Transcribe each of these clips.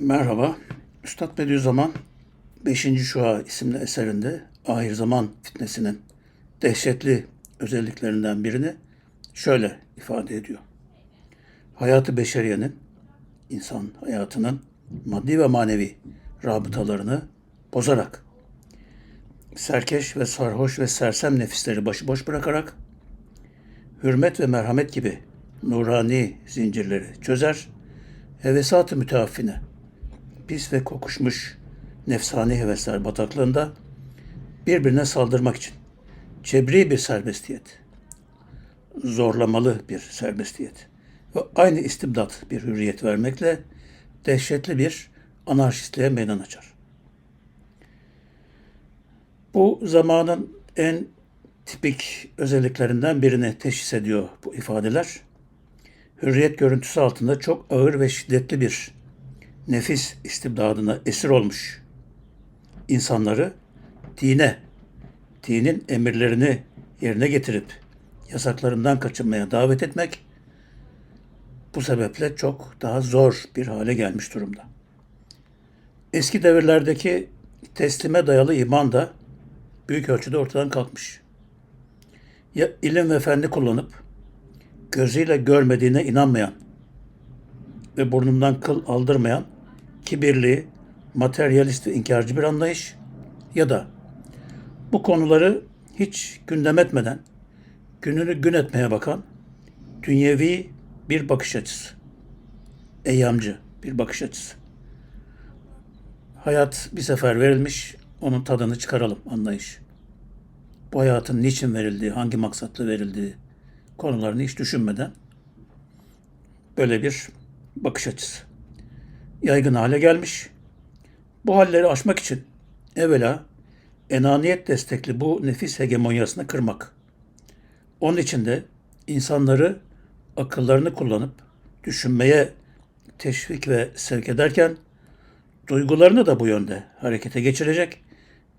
Merhaba. Üstad Bediüzzaman 5. Şua isimli eserinde ahir zaman fitnesinin dehşetli özelliklerinden birini şöyle ifade ediyor. Hayatı beşeriyenin, insan hayatının maddi ve manevi rabıtalarını bozarak, serkeş ve sarhoş ve sersem nefisleri başıboş bırakarak, hürmet ve merhamet gibi nurani zincirleri çözer, hevesat-ı müteaffine, pis ve kokuşmuş nefsani hevesler bataklığında birbirine saldırmak için cebri bir serbestiyet, zorlamalı bir serbestiyet ve aynı istibdat bir hürriyet vermekle dehşetli bir anarşistliğe meydan açar. Bu zamanın en tipik özelliklerinden birini teşhis ediyor bu ifadeler. Hürriyet görüntüsü altında çok ağır ve şiddetli bir nefis istibdadına esir olmuş insanları dine, dinin emirlerini yerine getirip yasaklarından kaçınmaya davet etmek bu sebeple çok daha zor bir hale gelmiş durumda. Eski devirlerdeki teslime dayalı iman da büyük ölçüde ortadan kalkmış. Ya ilim ve fendi kullanıp gözüyle görmediğine inanmayan ve burnundan kıl aldırmayan kibirli, materyalist ve inkarcı bir anlayış ya da bu konuları hiç gündem etmeden gününü gün etmeye bakan dünyevi bir bakış açısı. Eyyamcı bir bakış açısı. Hayat bir sefer verilmiş, onun tadını çıkaralım anlayış. Bu hayatın niçin verildiği, hangi maksatla verildiği konularını hiç düşünmeden böyle bir bakış açısı yaygın hale gelmiş. Bu halleri aşmak için evvela enaniyet destekli bu nefis hegemonyasını kırmak. Onun için de insanları akıllarını kullanıp düşünmeye teşvik ve sevk ederken duygularını da bu yönde harekete geçirecek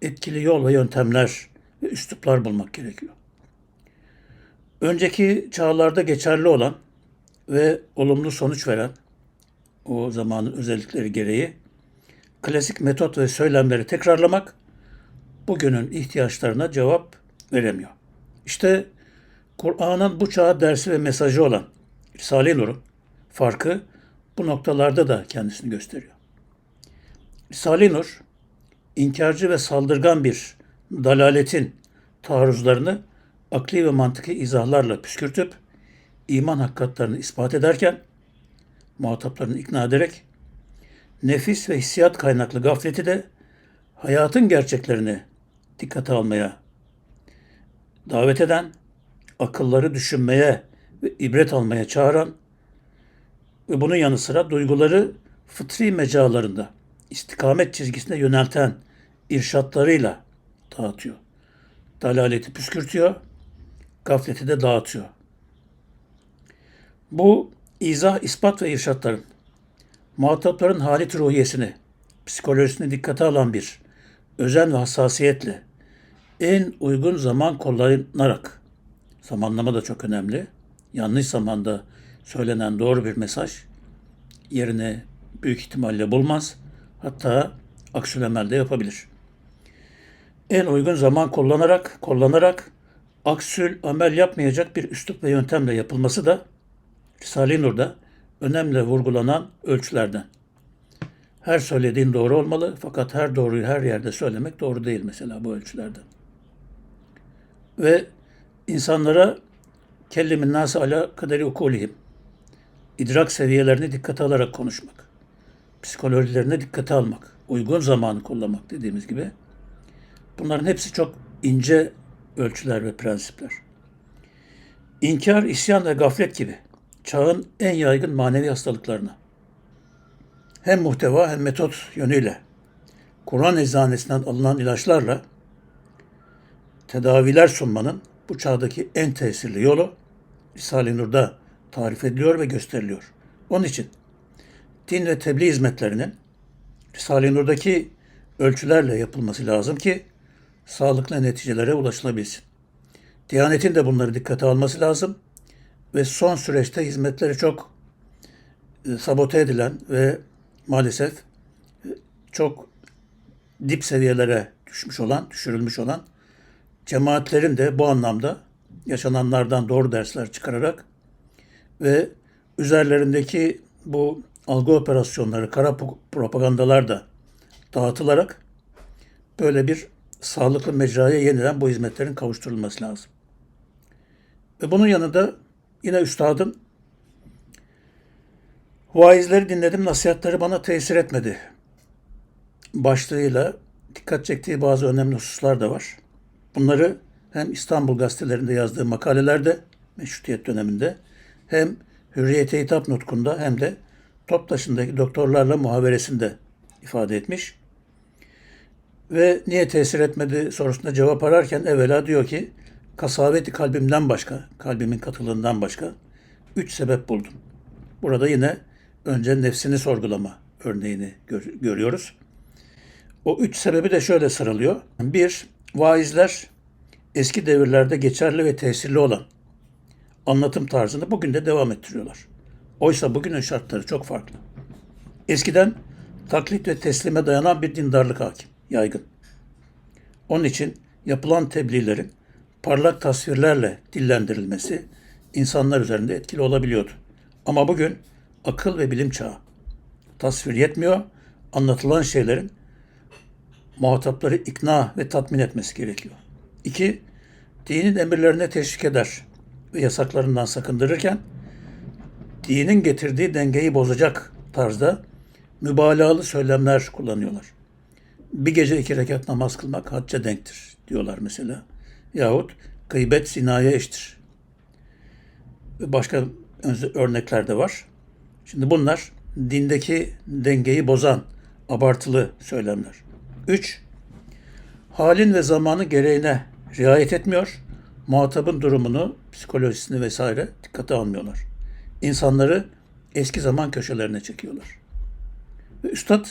etkili yol ve yöntemler ve üsluplar bulmak gerekiyor. Önceki çağlarda geçerli olan ve olumlu sonuç veren o zamanın özellikleri gereği klasik metot ve söylemleri tekrarlamak bugünün ihtiyaçlarına cevap veremiyor. İşte Kur'an'ın bu çağa dersi ve mesajı olan Risale-i Nur'un farkı bu noktalarda da kendisini gösteriyor. Risale-i Nur, inkarcı ve saldırgan bir dalaletin taarruzlarını akli ve mantıki izahlarla püskürtüp iman hakikatlerini ispat ederken muhataplarını ikna ederek nefis ve hissiyat kaynaklı gafleti de hayatın gerçeklerini dikkate almaya davet eden, akılları düşünmeye ve ibret almaya çağıran ve bunun yanı sıra duyguları fıtri mecalarında istikamet çizgisine yönelten irşatlarıyla dağıtıyor. Dalaleti püskürtüyor, gafleti de dağıtıyor. Bu izah, ispat ve irşatların muhatapların halit ruhiyesini, psikolojisini dikkate alan bir özen ve hassasiyetle en uygun zaman kullanarak zamanlama da çok önemli. Yanlış zamanda söylenen doğru bir mesaj yerine büyük ihtimalle bulmaz. Hatta aksülemel de yapabilir. En uygun zaman kullanarak, kullanarak aksül amel yapmayacak bir üslup ve yöntemle yapılması da Risale-i Nur'da önemli vurgulanan ölçülerden. Her söylediğin doğru olmalı fakat her doğruyu her yerde söylemek doğru değil mesela bu ölçülerden. Ve insanlara kellimin nası ala kaderi ukulihim idrak seviyelerini dikkate alarak konuşmak, psikolojilerine dikkate almak, uygun zamanı kullanmak dediğimiz gibi bunların hepsi çok ince ölçüler ve prensipler. İnkar, isyan ve gaflet gibi çağın en yaygın manevi hastalıklarına hem muhteva hem metot yönüyle Kur'an eczanesinden alınan ilaçlarla tedaviler sunmanın bu çağdaki en tesirli yolu Risale-i Nur'da tarif ediliyor ve gösteriliyor. Onun için din ve tebliğ hizmetlerinin Risale-i Nur'daki ölçülerle yapılması lazım ki sağlıklı neticelere ulaşılabilsin. Diyanetin de bunları dikkate alması lazım ve son süreçte hizmetleri çok e, sabote edilen ve maalesef çok dip seviyelere düşmüş olan, düşürülmüş olan cemaatlerin de bu anlamda yaşananlardan doğru dersler çıkararak ve üzerlerindeki bu algı operasyonları, kara propagandalar da dağıtılarak böyle bir sağlıklı mecraya yeniden bu hizmetlerin kavuşturulması lazım. Ve bunun yanında yine üstadın vaizleri dinledim, nasihatleri bana tesir etmedi. Başlığıyla dikkat çektiği bazı önemli hususlar da var. Bunları hem İstanbul gazetelerinde yazdığı makalelerde, meşrutiyet döneminde, hem Hürriyete Hitap Nutku'nda hem de Toptaşı'ndaki doktorlarla muhaberesinde ifade etmiş. Ve niye tesir etmedi sorusuna cevap ararken evvela diyor ki kasaveti kalbimden başka, kalbimin katılığından başka üç sebep buldum. Burada yine önce nefsini sorgulama örneğini gör- görüyoruz. O üç sebebi de şöyle sıralıyor. Bir, vaizler eski devirlerde geçerli ve tesirli olan anlatım tarzını bugün de devam ettiriyorlar. Oysa bugünün şartları çok farklı. Eskiden taklit ve teslime dayanan bir dindarlık hakim, yaygın. Onun için yapılan tebliğlerin parlak tasvirlerle dillendirilmesi insanlar üzerinde etkili olabiliyordu. Ama bugün akıl ve bilim çağı. Tasvir yetmiyor, anlatılan şeylerin muhatapları ikna ve tatmin etmesi gerekiyor. İki, dinin emirlerine teşvik eder ve yasaklarından sakındırırken dinin getirdiği dengeyi bozacak tarzda mübalağalı söylemler kullanıyorlar. Bir gece iki rekat namaz kılmak hacca denktir diyorlar mesela. Yahut gıybet zinaya. Ve başka örnekler de var. Şimdi bunlar dindeki dengeyi bozan abartılı söylemler. 3. Halin ve zamanı gereğine riayet etmiyor. Muhatabın durumunu, psikolojisini vesaire dikkate almıyorlar. İnsanları eski zaman köşelerine çekiyorlar. Ve Üstad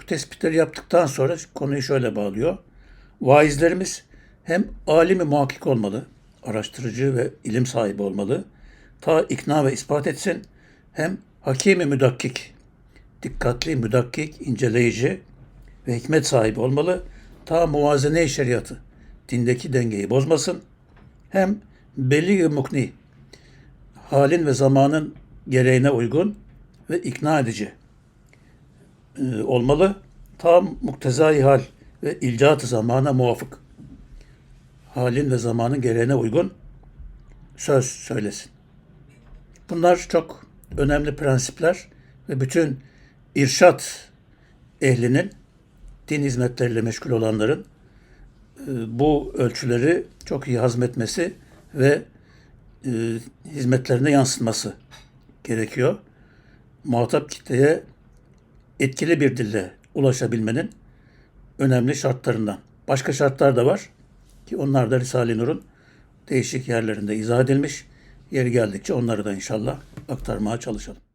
bu tespitleri yaptıktan sonra konuyu şöyle bağlıyor. Vaizlerimiz hem alimi muhakkik olmalı, araştırıcı ve ilim sahibi olmalı, ta ikna ve ispat etsin, hem hakimi müdakkik, dikkatli, müdakkik, inceleyici ve hikmet sahibi olmalı, ta muvazene-i şeriatı, dindeki dengeyi bozmasın, hem belli mukni, halin ve zamanın gereğine uygun ve ikna edici e, olmalı. Tam muktezai hal ve ilcat-ı zamana muvafık. Halin ve zamanın gereğine uygun söz söylesin. Bunlar çok önemli prensipler ve bütün irşat ehlinin, din hizmetleriyle meşgul olanların e, bu ölçüleri çok iyi hazmetmesi ve e, hizmetlerine yansıtması gerekiyor. Muhatap kitleye etkili bir dille ulaşabilmenin önemli şartlarından. Başka şartlar da var ki onlar da Risale-i Nur'un değişik yerlerinde izah edilmiş. Yeri geldikçe onları da inşallah aktarmaya çalışalım.